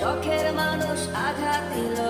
চোখের মানুষ আঘাত দিল।